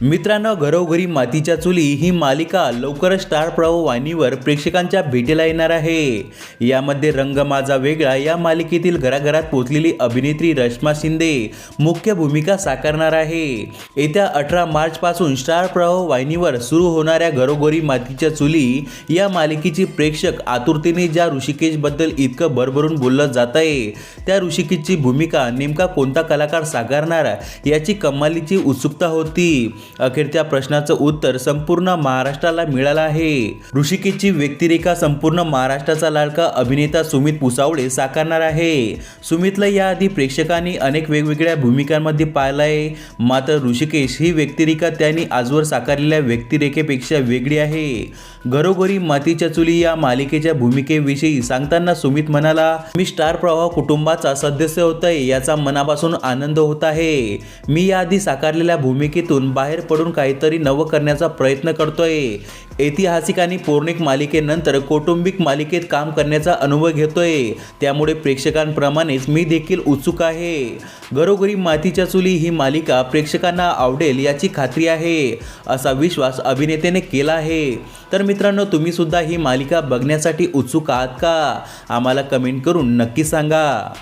मित्रांनो घरोघरी मातीच्या चुली ही मालिका लवकरच स्टार प्रवाह वाहिनीवर प्रेक्षकांच्या भेटीला येणार आहे. यामध्ये रंग माझा वेगळा या मालिकेतील घराघरात पोचलेली अभिनेत्री रश्मा शिंदे मुख्य भूमिका साकारणार आहे. येत्या अठरा मार्चपासून स्टार प्रवाह वाहिनीवर सुरू होणाऱ्या घरोघरी मातीच्या चुली या मालिकेची प्रेक्षक आतुरतेने ज्या ऋषिकेशबद्दल इतकं भरभरून बोललं जात आहे त्या ऋषिकेशची भूमिका नेमका कोणता कलाकार साकारणार याची कमालीची उत्सुकता होती. अखेर त्या प्रश्नाचं उत्तर संपूर्ण महाराष्ट्राला मिळालं आहे. ऋषिकेशची व्यक्तिरेखा संपूर्ण महाराष्ट्राचा लाडका अभिनेता सुमित पुसावळे साकारणार आहे. सुमितला याआधी प्रेक्षकांनी अनेक वेगवेगळ्या भूमिकांमध्ये पाहिलं आहे. मात्र ऋषिकेश ही व्यक्तिरेखा त्यांनी आजवर साकारलेल्या व्यक्तिरेखेपेक्षा वेगळी आहे. घरोघरी मातीच्या चुली या मालिकेच्या भूमिकेविषयी सांगताना सुमित म्हणाला मी स्टार प्रवाह कुटुंबाचा सदस्य होतोय याचा मनापासून आनंद होत आहे. मी याआधी साकारलेल्या भूमिकेतून बाहेर पडून काहीतरी नवं करण्याचा प्रयत्न करतोय. ऐतिहासिक आणि पौर्णिक मालिकेनंतर कौटुंबिक मालिकेत काम करण्याचा अनुभव घेतोय. त्यामुळे प्रेक्षकांप्रमाणेच मी देखील उत्सुक आहे. घरोघरी मातीच्या चुली ही मालिका प्रेक्षकांना आवडेल याची खात्री आहे असा विश्वास अभिनेत्याने केला आहे. तर मित्रांनो तुम्ही सुद्धा ही मालिका बघण्यासाठी उत्सुक आहात का? आम्हाला कमेंट करून नक्की सांगा.